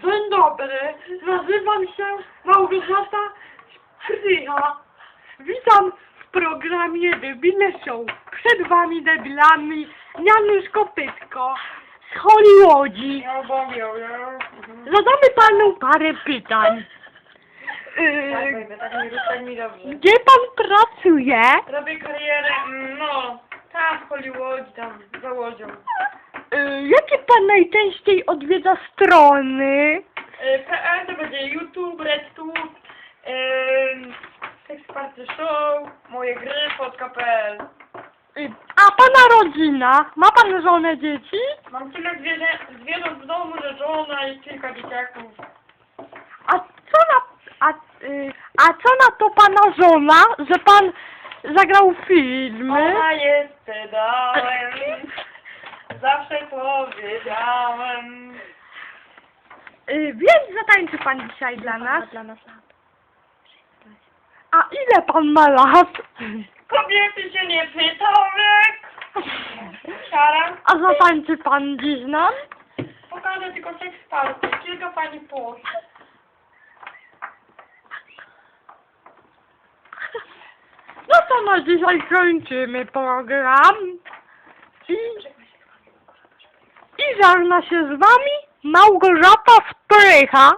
Dzień dobry, nazywam się Małgorzata Szprycha. Witam w programie Debile Show. Przed wami debilami Janusz Kopytko z Hollywoodzi. Zadamy panu parę pytań. Tak, Yy, baby, tak mi, tak mi dobrze. gdzie pan pracuje? Robię karierę, mm, no, tam w Hollywood, tam, za łodzią. Yy, jakie pan najczęściej odwiedza strony? E, PL to będzie YouTube, RedTube, Sex Party Show, moje gry, fotka.pl. A pana rodzina? Ma pan żonę, dzieci? Mam tyle zwierzę, zwierząt w domu, że żona i kilka dzieciaków. A co na, a, y, a co na to pana żona, że pan zagrał filmy? Ona jest pedałem, powiedziałem. Y, więc zatańczy pan dzisiaj dla nas. Dla nas. A ile pan ma lat? Kobiety się nie pytały. Siara. A zatańczy pan dziś nam? Pokażę tylko seks party, kilka pani post. No to na dzisiaj kończymy program. I, i żegna się z wami Małgorzata Sprycha.